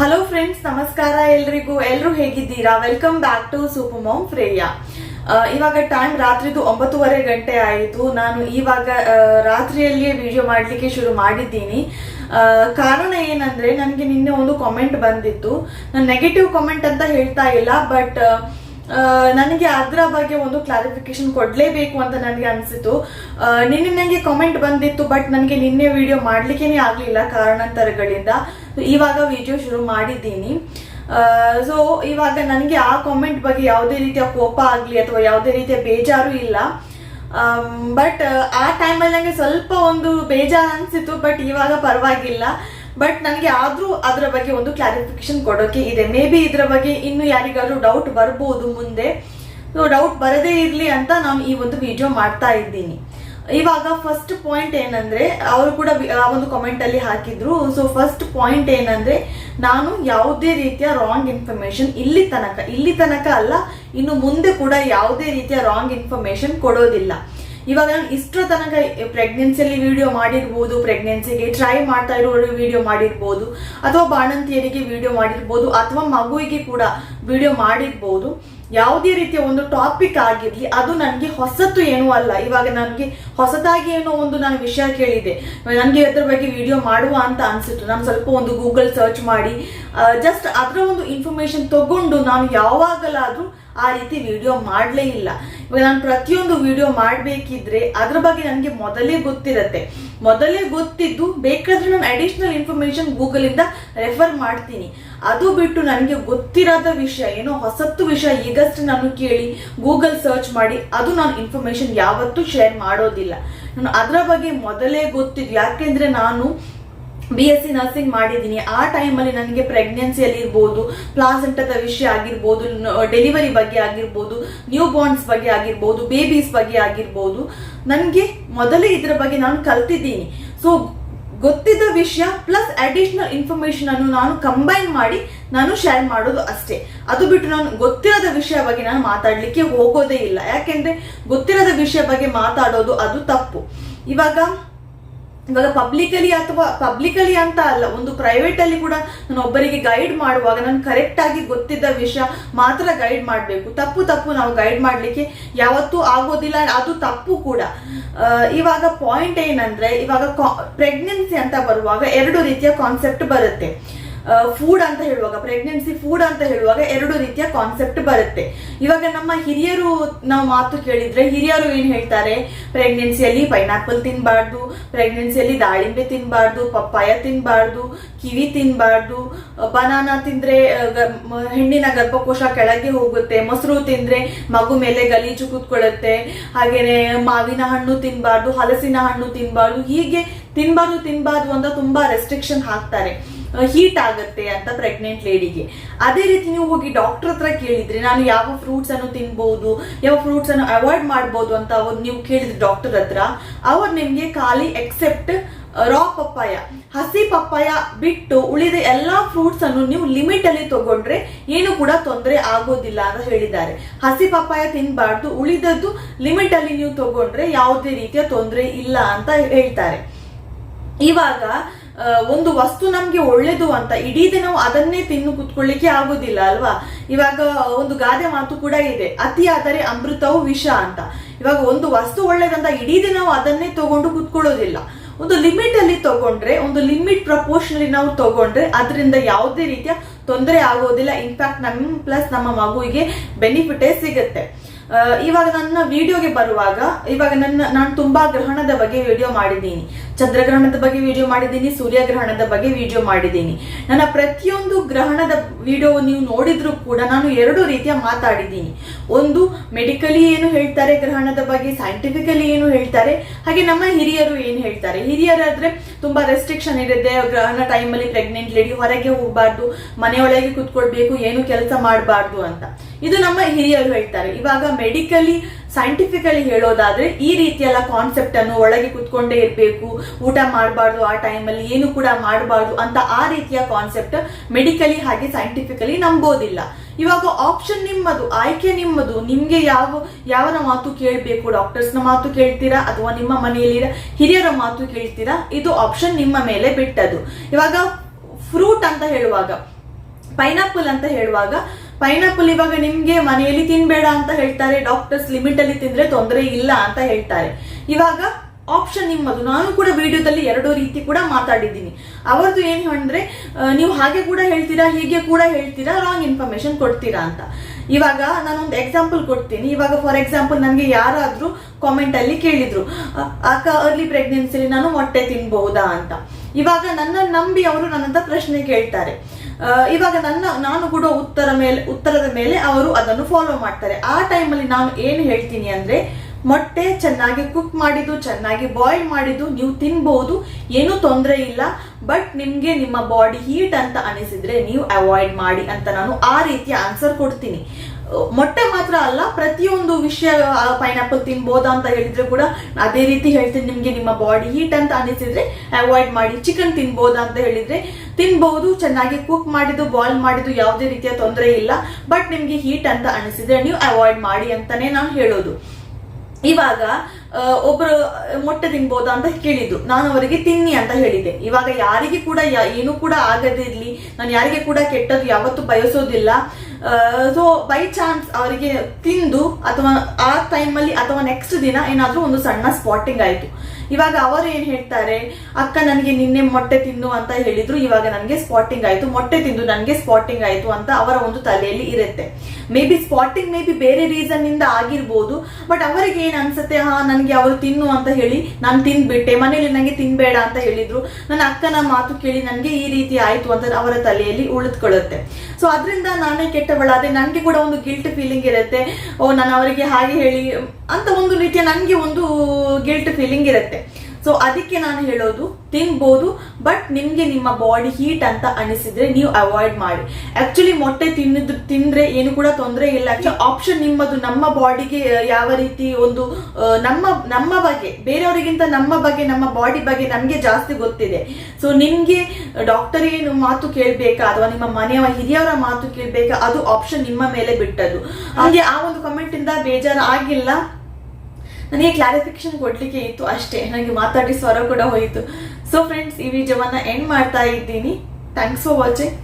Hello friends ನಮಸ್ಕಾರ ಎಲ್ರಿಗೂ. ಎಲ್ಲರೂ ಹೇಗಿದ್ದೀರಾ? Welcome back to super mom Freya ಇವಾಗ ಟೈಮ್ ರಾತ್ರಿದು ಒಂಬತ್ತುವರೆ ಗಂಟೆ ಆಯಿತು. ನಾನು ಇವಾಗ ರಾತ್ರಿಯಲ್ಲಿಯೇ ವಿಡಿಯೋ ಮಾಡಲಿಕ್ಕೆ ಶುರು ಮಾಡಿದ್ದೀನಿ. ಕಾರಣ ಏನಂದ್ರೆ, ನನಗೆ ನಿನ್ನೆ ಒಂದು ಕಾಮೆಂಟ್ ಬಂದಿತ್ತು. ನಾನು ನೆಗೆಟಿವ್ ಕಾಮೆಂಟ್ ಅಂತ ಹೇಳ್ತಾ ಇಲ್ಲ ಬಟ್ ನನಗೆ ಅದರ ಬಗ್ಗೆ ಒಂದು ಕ್ಲಾರಿಫಿಕೇಶನ್ ಕೊಡಲೇಬೇಕು ಅಂತ ನನಗೆ ಅನಿಸಿತು. ನಿನ್ನೆ ನನಗೆ ಕಾಮೆಂಟ್ ಬಂದಿತ್ತು ಬಟ್ ನನಗೆ ನಿನ್ನೆ ವಿಡಿಯೋ ಮಾಡಲಿಕ್ಕೇನೆ ಆಗಲಿಲ್ಲ ಕಾರಣಾಂತರಗಳಿಂದ. ಇವಾಗ ವಿಡಿಯೋ ಶುರು ಮಾಡಿದ್ದೀನಿ. ಸೊ ಇವಾಗ ನನಗೆ ಆ ಕಾಮೆಂಟ್ ಬಗ್ಗೆ ಯಾವುದೇ ರೀತಿಯ ಕೋಪ ಆಗಲಿ ಅಥವಾ ಯಾವುದೇ ರೀತಿಯ ಬೇಜಾರು ಇಲ್ಲ. ಬಟ್ ಆ ಟೈಮಲ್ಲಿ ನನಗೆ ಸ್ವಲ್ಪ ಒಂದು ಬೇಜಾರು ಅನಿಸಿತು ಬಟ್ ಇವಾಗ ಪರವಾಗಿಲ್ಲ. ಬಟ್ ನನಗೆ ಆದರೂ ಅದರ ಬಗ್ಗೆ ಒಂದು ಕ್ಲಾರಿಫಿಕೇಶನ್ ಕೊಡೋಕೆ ಇದೆ. ಮೇ ಬಿ ಇದರ ಬಗ್ಗೆ ಇನ್ನು ಯಾರಿಗಾದರೂ ಡೌಟ್ ಬರ್ಬೋದು ಮುಂದೆ. ಸೊ ಡೌಟ್ ಬರದೇ ಇರಲಿ ಅಂತ ನಾನು ಈ ಒಂದು ವಿಡಿಯೋ ಮಾಡ್ತಾ ಇದ್ದೀನಿ. ಇವಾಗ ಫಸ್ಟ್ ಪಾಯಿಂಟ್ ಏನಂದ್ರೆ, ಅವರು ಕೂಡ ಆ ಒಂದು ಕಾಮೆಂಟ್ ಅಲ್ಲಿ ಹಾಕಿದ್ರು. ಸೊ ಫಸ್ಟ್ ಪಾಯಿಂಟ್ ಏನಂದ್ರೆ, ನಾನು ಯಾವುದೇ ರೀತಿಯ ರಾಂಗ್ ಇನ್ಫಾರ್ಮೇಶನ್ ಇಲ್ಲಿ ತನಕ ಇಲ್ಲಿ ತನಕ ಅಲ್ಲ, ಇನ್ನು ಮುಂದೆ ಕೂಡ ಯಾವುದೇ ರೀತಿಯ ರಾಂಗ್ ಇನ್ಫಾರ್ಮೇಶನ್ ಕೊಡೋದಿಲ್ಲ. ಇವಾಗ ನಾನು ಇಷ್ಟರ ತನಕ ಪ್ರೆಗ್ನೆನ್ಸಿಯಲ್ಲಿ ವಿಡಿಯೋ ಮಾಡಿರ್ಬೋದು ಪ್ರೆಗ್ನೆನ್ಸಿಗೆ ಟ್ರೈ ಮಾಡ್ತಾ ಇರೋರು ವಿಡಿಯೋ ಮಾಡಿರ್ಬೋದು, ಅಥವಾ ಬಾಣಂತಿಯರಿಗೆ ವಿಡಿಯೋ ಮಾಡಿರ್ಬೋದು, ಅಥವಾ ಮಗುವಿಗೆ ಕೂಡ ವಿಡಿಯೋ ಮಾಡಿರ್ಬೋದು, ಯಾವುದೇ ರೀತಿಯ ಒಂದು ಟಾಪಿಕ್ ಆಗಿರಲಿ, ಅದು ನನಗೆ ಹೊಸತು ಏನೂ ಅಲ್ಲ. ಇವಾಗ ನನಗೆ ಹೊಸದಾಗಿ ಏನೋ ಒಂದು ನಾನು ವಿಷಯ ಕೇಳಿದೆ ನನಗೆ ಅದ್ರ ಬಗ್ಗೆ ವಿಡಿಯೋ ಮಾಡುವ ಅಂತ ಅನಿಸಿತು ನಾನು ಸ್ವಲ್ಪ ಒಂದು ಗೂಗಲ್ ಸರ್ಚ್ ಮಾಡಿ ಜಸ್ಟ್ ಅದರ ಒಂದು ಇನ್ಫಾರ್ಮೇಶನ್ ತಗೊಂಡು ನಾನು ಯಾವಾಗಲಾದ್ರೂ ಆ ರೀತಿ ವಿಡಿಯೋ ಮಾಡಲೇ ಇಲ್ಲ. ಇವಾಗ ನಾನು ಪ್ರತಿಯೊಂದು ವಿಡಿಯೋ ಮಾಡಬೇಕಿದ್ರೆ ಅದ್ರ ಬಗ್ಗೆ ನನಗೆ ಮೊದಲೇ ಗೊತ್ತಿರತ್ತೆ. ಮೊದಲೇ ಗೊತ್ತಿದ್ದು ಬೇಕಾದ್ರೆ ನಾನು ಅಡಿಷನಲ್ ಇನ್ಫಾರ್ಮೇಶನ್ ಗೂಗಲಿಂದ ರೆಫರ್ ಮಾಡ್ತೀನಿ. ಅದು ಬಿಟ್ಟು ನನಗೆ ಗೊತ್ತಿರದ ವಿಷಯ, ಏನೋ ಹೊಸತ್ತು ವಿಷಯ ಈಗಷ್ಟೇ ನಾನು ಕೇಳಿ ಗೂಗಲ್ ಸರ್ಚ್ ಮಾಡಿ ಅದು ನಾನು ಇನ್ಫಾರ್ಮೇಶನ್ ಯಾವತ್ತೂ ಶೇರ್ ಮಾಡೋದಿಲ್ಲ. ನಾನು ಅದರ ಬಗ್ಗೆ ಮೊದಲೇ ಗೊತ್ತಿದ್ದು. ಯಾಕೆಂದ್ರೆ ನಾನು ಬಿ ಎಸ್ ಸಿ ನರ್ಸಿಂಗ್ ಮಾಡಿದ್ದೀನಿ. ಆ ಟೈಮಲ್ಲಿ ನನಗೆ ಪ್ರೆಗ್ನೆನ್ಸಿಯಲ್ಲಿ ಇರ್ಬೋದು ಪ್ಲಾಸೆಂಟದ ವಿಷಯ ಆಗಿರ್ಬೋದು ಡೆಲಿವರಿ ಬಗ್ಗೆ ಆಗಿರ್ಬೋದು ನ್ಯೂ ಬಾರ್ನ್ಸ್ ಬಗ್ಗೆ ಆಗಿರ್ಬೋದು ಬೇಬೀಸ್ ಬಗ್ಗೆ ಆಗಿರ್ಬೋದು, ನನಗೆ ಮೊದಲೇ ಇದರ ಬಗ್ಗೆ ನಾನು ಕಲ್ತಿದ್ದೀನಿ. ಸೊ ಗೊತ್ತಿದ್ದ ವಿಷಯ ಪ್ಲಸ್ ಅಡಿಷನಲ್ ಇನ್ಫಾರ್ಮೇಶನ್ ಅನ್ನು ನಾನು ಕಂಬೈನ್ ಮಾಡಿ ನಾನು ಶೇರ್ ಮಾಡೋದು ಅಷ್ಟೇ. ಅದು ಬಿಟ್ಟು ನಾನು ಗೊತ್ತಿರದ ವಿಷಯ ಬಗ್ಗೆ ನಾನು ಮಾತಾಡ್ಲಿಕ್ಕೆ ಹೋಗೋದೇ ಇಲ್ಲ. ಯಾಕೆಂದ್ರೆ ಗೊತ್ತಿರದ ವಿಷಯ ಬಗ್ಗೆ ಮಾತಾಡೋದು ಅದು ತಪ್ಪು. ಇವಾಗ ಇವಾಗ ಪಬ್ಲಿಕಲಿ ಅಥವಾ ಪಬ್ಲಿಕಲಿ ಅಂತ ಅಲ್ಲ, ಒಂದು ಪ್ರೈವೇಟ್ ಅಲ್ಲಿ ಕೂಡ ನಾನು ಒಬ್ಬರಿಗೆ ಗೈಡ್ ಮಾಡುವಾಗ ನಾನು ಕರೆಕ್ಟ್ ಆಗಿ ಗೊತ್ತಿದ್ದ ವಿಷಯ ಮಾತ್ರ ಗೈಡ್ ಮಾಡಬೇಕು. ತಪ್ಪು ತಪ್ಪು ನಾವು ಗೈಡ್ ಮಾಡಲಿಕ್ಕೆ ಯಾವತ್ತೂ ಆಗೋದಿಲ್ಲ, ಅದು ತಪ್ಪು ಕೂಡ. ಇವಾಗ ಪಾಯಿಂಟ್ ಏನಂದ್ರೆ, ಇವಾಗ ಪ್ರೆಗ್ನೆನ್ಸಿ ಅಂತ ಬರುವಾಗ ಎರಡು ರೀತಿಯ ಕಾನ್ಸೆಪ್ಟ್ ಬರುತ್ತೆ. ಫುಡ್ ಅಂತ ಹೇಳುವಾಗ ಪ್ರೆಗ್ನೆನ್ಸಿ ಫುಡ್ ಅಂತ ಹೇಳುವಾಗ ಎರಡು ರೀತಿಯ ಕಾನ್ಸೆಪ್ಟ್ ಬರುತ್ತೆ. ಇವಾಗ ನಮ್ಮ ಹಿರಿಯರು ನಾವು ಮಾತು ಕೇಳಿದ್ರೆ ಹಿರಿಯರು ಏನ್ ಹೇಳ್ತಾರೆ? ಪ್ರೆಗ್ನೆನ್ಸಿಯಲ್ಲಿ ಪೈನಾಪಲ್ ತಿನ್ಬಾರ್ದು ಪ್ರೆಗ್ನೆನ್ಸಿಯಲ್ಲಿ ದಾಳಿಂಬೆ ತಿನ್ಬಾರ್ದು, ಪಪ್ಪಾಯ ತಿನ್ಬಾರ್ದು, ಕಿವಿ ತಿನ್ಬಾರ್ದು ಬನಾನಾ ತಿಂದ್ರೆ ಹೆಣ್ಣಿನ ಗರ್ಭಕೋಶ ಕೆಳಗೆ ಹೋಗುತ್ತೆ, ಮೊಸರು ತಿಂದ್ರೆ ಮಗು ಮೇಲೆ ಗಲೀಜು ಕೂತ್ಕೊಳ್ಳುತ್ತೆ, ಹಾಗೇನೆ ಮಾವಿನ ಹಣ್ಣು ತಿನ್ಬಾರ್ದು, ಹಲಸಿನ ಹಣ್ಣು ತಿನ್ಬಾರ್ದು, ಹೀಗೆ ತಿನ್ಬಾರ್ದು ತಿನ್ಬಾರ್ದು ಅಂತ ತುಂಬಾ ರೆಸ್ಟ್ರಿಕ್ಷನ್ ಹಾಕ್ತಾರೆ. ಹೀಟ್ ಆಗುತ್ತೆ ಅಂತ ಪ್ರೆಗ್ನೆಂಟ್ ಲೇಡಿಗೆ ಅದೇ ರೀತಿ ನೀವು ಹೋಗಿ ಡಾಕ್ಟರ್ ಹತ್ರ ಕೇಳಿದ್ರೆ ನಾನು ಯಾವ ಫ್ರೂಟ್ಸ್ ಅನ್ನು ತಿನ್ಬಹುದು ಯಾವ ಫ್ರೂಟ್ಸ್ ಅನ್ನು ಅವಾಯ್ಡ್ ಮಾಡಬಹುದು ಅಂತ ಅವ್ರು ನೀವು ಕೇಳಿದ್ರೆ ಡಾಕ್ಟರ್ ಹತ್ರ, ಅವ್ರು ನಿಮ್ಗೆ ಖಾಲಿ ಎಕ್ಸೆಪ್ಟ್ ರಾ ಪಪ್ಪಾಯ, ಹಸಿ ಪಪ್ಪಾಯ ಬಿಟ್ಟು ಉಳಿದ ಎಲ್ಲಾ ಫ್ರೂಟ್ಸ್ ಅನ್ನು ನೀವು ಲಿಮಿಟ್ ಅಲ್ಲಿ ತಗೊಂಡ್ರೆ ಏನು ಕೂಡ ತೊಂದರೆ ಆಗೋದಿಲ್ಲ ಅಂತ ಹೇಳಿದ್ದಾರೆ. ಹಸಿ ಪಪ್ಪಾಯ ತಿನ್ಬಾರ್ದು, ಉಳಿದದ್ದು ಲಿಮಿಟ್ ಅಲ್ಲಿ ನೀವು ತಗೊಂಡ್ರೆ ಯಾವುದೇ ರೀತಿಯ ತೊಂದರೆ ಇಲ್ಲ ಅಂತ ಹೇಳ್ತಾರೆ. ಇವಾಗ ಒಂದು ವಸ್ತು ನಮ್ಗೆ ಒಳ್ಳೇದು ಅಂತ, ಇಡೀ ನಾವು ಅದನ್ನೇ ತಿನ್ನು ಕುತ್ಕೊಳ್ಳಿಕ್ಕೆ ಆಗೋದಿಲ್ಲ, ಅಲ್ವಾ? ಇವಾಗ ಒಂದು ಗಾದೆ ಮಾತು ಕೂಡ ಇದೆ, ಅತಿ ಆದರೆ ಅಮೃತವು ವಿಷ ಅಂತ. ಇವಾಗ ಒಂದು ವಸ್ತು ಒಳ್ಳೇದಂತ ಇಡೀ ನಾವು ಅದನ್ನೇ ತಗೊಂಡು ಕುತ್ಕೊಳ್ಳೋದಿಲ್ಲ. ಒಂದು ಲಿಮಿಟ್ ಅಲ್ಲಿ ತಗೊಂಡ್ರೆ, ಒಂದು ಲಿಮಿಟ್ ಪ್ರಪೋರ್ಷನಲಿ ನಾವು ತಗೊಂಡ್ರೆ, ಅದರಿಂದ ಯಾವುದೇ ರೀತಿಯ ತೊಂದರೆ ಆಗೋದಿಲ್ಲ. ಇನ್ಫ್ಯಾಕ್ಟ್ ನಮ್ ಪ್ಲಸ್ ನಮ್ಮ ಮಗುವಿಗೆ ಬೆನಿಫಿಟೇ ಸಿಗುತ್ತೆ. ಇವಾಗ ನನ್ನ ವಿಡಿಯೋಗೆ ಬರುವಾಗ, ಇವಾಗ ನನ್ನ, ನಾನು ತುಂಬಾ ಗ್ರಹಣದ ಬಗ್ಗೆ ವಿಡಿಯೋ ಮಾಡಿದ್ದೀನಿ. ಚಂದ್ರಗ್ರಹಣದ ಬಗ್ಗೆ ವಿಡಿಯೋ ಮಾಡಿದ್ದೀನಿ, ಸೂರ್ಯಗ್ರಹಣದ ಬಗ್ಗೆ ವಿಡಿಯೋ ಮಾಡಿದ್ದೀನಿ. ನನ್ನ ಪ್ರತಿಯೊಂದು ಗ್ರಹಣದ ವಿಡಿಯೋ ನೀವು ನೋಡಿದ್ರು ಕೂಡ ನಾನು ಎರಡು ರೀತಿಯ ಮಾತಾಡಿದ್ದೀನಿ. ಒಂದು, ಮೆಡಿಕಲಿ ಏನು ಹೇಳ್ತಾರೆ ಗ್ರಹಣದ ಬಗ್ಗೆ, ಸೈಂಟಿಫಿಕಲಿ ಏನು ಹೇಳ್ತಾರೆ, ಹಾಗೆ ನಮ್ಮ ಹಿರಿಯರು ಏನು ಹೇಳ್ತಾರೆ. ಹಿರಿಯರಾದ್ರೆ ತುಂಬಾ ರೆಸ್ಟ್ರಿಕ್ಷನ್ ಇರುತ್ತೆ, ಗ್ರಹಣ ಟೈಮಲ್ಲಿ ಪ್ರೆಗ್ನೆಂಟ್ ಲೇಡಿ ಹೊರಗೆ ಹೋಗಬಾರ್ದು, ಮನೆಯೊಳಗೆ ಕುತ್ಕೊಳ್ಬೇಕು, ಏನು ಕೆಲಸ ಮಾಡಬಾರ್ದು ಅಂತ. ಇದು ನಮ್ಮ ಹಿರಿಯರು ಹೇಳ್ತಾರೆ. ಇವಾಗ ಮೆಡಿಕಲಿ ಸೈಂಟಿಫಿಕಲಿ ಹೇಳೋದಾದ್ರೆ ಈ ರೀತಿಯೆಲ್ಲ ಕಾನ್ಸೆಪ್ಟ್ ಅನ್ನು ಒಳಗೆ ಕುತ್ಕೊಂಡೇ ಇರಬೇಕು. ಊಟ ಮಾಡಬಾರ್ದು ಆ ಟೈಮಲ್ಲಿ ಏನು ಕೂಡ ಮಾಡಬಾರ್ದು ಅಂತ ಆ ರೀತಿಯ ಕಾನ್ಸೆಪ್ಟ್ ಮೆಡಿಕಲಿ ಹಾಗೆ ಸೈಂಟಿಫಿಕಲಿ ನಂಬೋದಿಲ್ಲ. ಇವಾಗ ಆಪ್ಷನ್ ನಿಮ್ಮದು, ಆಯ್ಕೆ ನಿಮ್ಮದು. ನಿಮ್ಗೆ ಯಾವ, ಯಾವನ ಮಾತು ಕೇಳಬೇಕು? ಡಾಕ್ಟರ್ಸ್ನ ಮಾತು ಕೇಳ್ತೀರಾ? ಅಥವಾ ನಿಮ್ಮ ಮನೆಯಲ್ಲಿರೋ ಹಿರಿಯರ ಮಾತು ಕೇಳ್ತೀರಾ? ಇದು ಆಪ್ಷನ್ ನಿಮ್ಮ ಮೇಲೆ ಬಿಟ್ಟದು ಇವಾಗ ಫ್ರೂಟ್ ಅಂತ ಹೇಳುವಾಗ ಪೈನಾಪಲ್ ಅಂತ ಹೇಳುವಾಗ ಪೈನಾಪಲ್ ಇವಾಗ ನಿಮ್ಗೆ ಮನೆಯಲ್ಲಿ ತಿನ್ಬೇಡ ಅಂತ ಹೇಳ್ತಾರೆ ಡಾಕ್ಟರ್ಸ್ ಲಿಮಿಟ್ ಅಲ್ಲಿ ತಿಂದ್ರೆ ತೊಂದರೆ ಇಲ್ಲ ಅಂತ ಹೇಳ್ತಾರೆ. ಇವಾಗ ಆಪ್ಷನ್ ನಿಮ್ಮದು ನಾನು ಕೂಡ ವಿಡಿಯೋದಲ್ಲಿ ಎರಡು ರೀತಿ ಕೂಡ ಮಾತಾಡಿದ್ದೀನಿ. ಅವರದ್ದು ಏನು ಅಂದ್ರೆ ನೀವು ಹಾಗೆ ಕೂಡ ಹೇಳ್ತೀರಾ, ಹೀಗೆ ಕೂಡ ಹೇಳ್ತೀರಾ ರಾಂಗ್ ಇನ್ಫಾರ್ಮೇಶನ್ ಕೊಡ್ತೀರಾ ಅಂತ. ಇವಾಗ ನಾನೊಂದು ಎಕ್ಸಾಂಪಲ್ ಕೊಡ್ತೀನಿ. ಇವಾಗ ಫಾರ್ ಎಕ್ಸಾಂಪಲ್ ನನಗೆ ಯಾರಾದ್ರೂ ಕಾಮೆಂಟ್ ಅಲ್ಲಿ ಕೇಳಿದ್ರು ಅಕ್ಕ ಅರ್ಲಿ ಪ್ರೆಗ್ನೆನ್ಸಿಲಿ ನಾನು ಮೊಟ್ಟೆ ತಿನ್ಬಹುದಾ? ಅಂತ. ಇವಾಗ ನನ್ನ ನಂಬಿ ಅವರು ನನ್ನಂತ ಪ್ರಶ್ನೆ ಕೇಳ್ತಾರೆ. ಇವಾಗ ನನ್ನ, ನಾನು ಕೂಡ ಉತ್ತರ ಮೇಲೆ, ಉತ್ತರದ ಮೇಲೆ ಅವರು ಅದನ್ನು ಫಾಲೋ ಮಾಡ್ತಾರೆ. ಆ ಟೈಮಲ್ಲಿ ನಾನು ಏನು ಹೇಳ್ತೀನಿ ಅಂದ್ರೆ, ಮೊಟ್ಟೆ ಚೆನ್ನಾಗಿ ಕುಕ್ ಮಾಡಿದ್ದು, ಚೆನ್ನಾಗಿ ಬಾಯ್ಲ್ ಮಾಡಿದ್ದು, ನೀವು ತಿನ್ಬಹುದು ಏನೂ ತೊಂದರೆ ಇಲ್ಲ ಬಟ್ ನಿಮ್ಗೆ ನಿಮ್ಮ ಬಾಡಿ ಹೀಟ್ ಅಂತ ಅನಿಸಿದ್ರೆ ನೀವು ಅವಾಯ್ಡ್ ಮಾಡಿ ಅಂತ ನಾನು ಆ ರೀತಿಯ ಆನ್ಸರ್ ಕೊಡ್ತೀನಿ. ಮೊಟ್ಟೆ ಮಾತ್ರ ಅಲ್ಲ, ಪ್ರತಿಯೊಂದು ವಿಷಯ ಪೈನಾಪಲ್ ತಿನ್ಬೋದಾ ಅಂತ ಹೇಳಿದ್ರೆ ಕೂಡ ಅದೇ ರೀತಿ ಹೇಳ್ತೀನಿ ನಿಮ್ಗೆ, ನಿಮ್ಮ ಬಾಡಿ ಹೀಟ್ ಅಂತ ಅನಿಸಿದ್ರೆ ಅವಾಯ್ಡ್ ಮಾಡಿ. ಚಿಕನ್ ತಿನ್ಬೋದಾ ಅಂತ ಹೇಳಿದ್ರೆ ತಿನ್ಬಹುದು ಚೆನ್ನಾಗಿ ಕುಕ್ ಮಾಡಿದ್ದು ಬಾಯ್ಲ್ ಮಾಡಿದ್ದು ಯಾವುದೇ ರೀತಿಯ ತೊಂದರೆ ಇಲ್ಲ ಬಟ್ ನಿಮ್ಗೆ ಹೀಟ್ ಅಂತ ಅನಿಸಿದ್ರೆ ನೀವು ಅವಾಯ್ಡ್ ಮಾಡಿ ಅಂತಾನೆ ನಾನು ಹೇಳೋದು. ಇವಾಗ ಒಬ್ರು ಮೊಟ್ಟೆ ತಿನ್ಬೋದಾ ಅಂತ ಕೇಳಿದ್ರು ನಾನು ಅವರಿಗೆ ತಿನ್ನಿ ಅಂತ ಹೇಳಿದೆ ಇವಾಗ ಯಾರಿಗೆ ಕೂಡ ಏನೂ ಕೂಡ ಆಗದಿರ್ಲಿ ನಾನು ಯಾರಿಗೆ ಕೂಡ ಕೆಟ್ಟದ್ದು ಯಾವತ್ತೂ ಬಯಸೋದಿಲ್ಲ. ಸೊ ಬೈ ಚಾನ್ಸ್ ಅವರಿಗೆ ತಿಂದು ಅಥವಾ ಆ ಟೈಮಲ್ಲಿ ಅಥವಾ ನೆಕ್ಸ್ಟ್ ದಿನ ಏನಾದರೂ ಒಂದು ಸಣ್ಣ ಸ್ಪಾಟಿಂಗ್ ಆಯ್ತು. ಇವಾಗ ಅವರು ಏನ್ ಹೇಳ್ತಾರೆ? ಅಕ್ಕ, ನನಗೆ ನಿನ್ನೆ ಮೊಟ್ಟೆ ತಿನ್ನು ಅಂತ ಹೇಳಿದ್ರು. ಇವಾಗ ನನಗೆ ಸ್ಪಾಟಿಂಗ್ ಆಯ್ತು. ಮೊಟ್ಟೆ ತಿಂದು ನನಗೆ ಸ್ಪಾಟಿಂಗ್ ಆಯ್ತು ಅಂತ ಅವರ ಒಂದು ತಲೆಯಲ್ಲಿ ಇರುತ್ತೆ. Maybe spotting maybe ಬೇರೆ ರೀಸನ್ ಇಂದ ಆಗಿರ್ಬೋದು ಬಟ್ ಅವರಿಗೆ ಏನ್ ಅನ್ಸುತ್ತೆ? ಹಾ, ನನಗೆ ಅವರು ತಿನ್ನು ಅಂತ ಹೇಳಿ. ನಾನು ತಿನ್ಬಿಟ್ಟೆ. ಮನೇಲಿ ನನಗೆ ತಿನ್ಬೇಡ ಅಂತ ಹೇಳಿದ್ರು. ನನ್ನ ಅಕ್ಕನ ಮಾತು ಕೇಳಿ ನನಗೆ ಈ ರೀತಿ ಆಯ್ತು ಅಂತ ಅವರ ತಲೆಯಲ್ಲಿ ಉಳಿದುಕೊಳ್ಳುತ್ತೆ. ಸೊ ಅದರಿಂದ ನಾನೇ ಕೆಟ್ಟವಳಾದೆ. ನನಗೆ ಕೂಡ ಒಂದು ಗಿಲ್ಟ್ ಫೀಲಿಂಗ್ ಇರುತ್ತೆ. ಓ, ನಾನು ಅವರಿಗೆ ಹಾಗೆ ಹೇಳಿ ಅಂತ ಒಂದು ರೀತಿಯ ನನಗೆ ಒಂದು ಗಿಲ್ಟ್ ಫೀಲಿಂಗ್ ಇರುತ್ತೆ. ಸೊ ಅದಕ್ಕೆ ನಾನು ಹೇಳೋದು, ತಿನ್ಬೋದು ಬಟ್ ನಿಮ್ಗೆ ನಿಮ್ಮ ಬಾಡಿ ಹೀಟ್ ಅಂತ ಅನಿಸಿದ್ರೆ ನೀವು ಅವಾಯ್ಡ್ ಮಾಡಿ. ಆಕ್ಚುಲಿ ಮೊಟ್ಟೆ ತಿನ್ನದ್, ತಿಂದ್ರೆ ಏನು ಕೂಡ ತೊಂದರೆ ಇಲ್ಲ. ಆಪ್ಷನ್ ನಿಮ್ಮದು, ನಮ್ಮ ಬಾಡಿಗೆ ಯಾವ ರೀತಿ ಒಂದು ನಮ್ಮ ನಮ್ಮ ಬಗ್ಗೆ, ಬೇರೆಯವರಿಗಿಂತ ನಮ್ಮ ಬಗ್ಗೆ, ನಮ್ಮ ಬಾಡಿ ಬಗ್ಗೆ ನಮ್ಗೆ ಜಾಸ್ತಿ ಗೊತ್ತಿದೆ. ಸೊ ನಿಮ್ಗೆ ಡಾಕ್ಟರ್ ಏನು ಮಾತು ಕೇಳ್ಬೇಕಾ? ಅಥವಾ ನಿಮ್ಮ ಮನೆಯವ ಹಿರಿಯವರ ಮಾತು ಕೇಳ್ಬೇಕಾ? ಅದು ಆಪ್ಷನ್ ನಿಮ್ಮ ಮೇಲೆ ಬಿಟ್ಟದ್ದು. ಹಾಗೆ ಆ ಒಂದು ಕಮೆಂಟ್ ಇಂದ ಬೇಜಾರು ಆಗಿಲ್ಲ ನನಗೆ ಕ್ಲಾರಿಫಿಕೇಶನ್ ಕೊಡಲಿಕ್ಕೆ ಇತ್ತು ಅಷ್ಟೇ. ನನಗೆ ಮಾತಾಡಿ ಸ್ವರ ಕೂಡ ಹೋಯಿತು. ಸೊ ಫ್ರೆಂಡ್ಸ್ ಈ ವಿಡಿಯೋವನ್ನ ಎಂಡ್ ಮಾಡ್ತಾ ಇದ್ದೀನಿ. Thanks for watching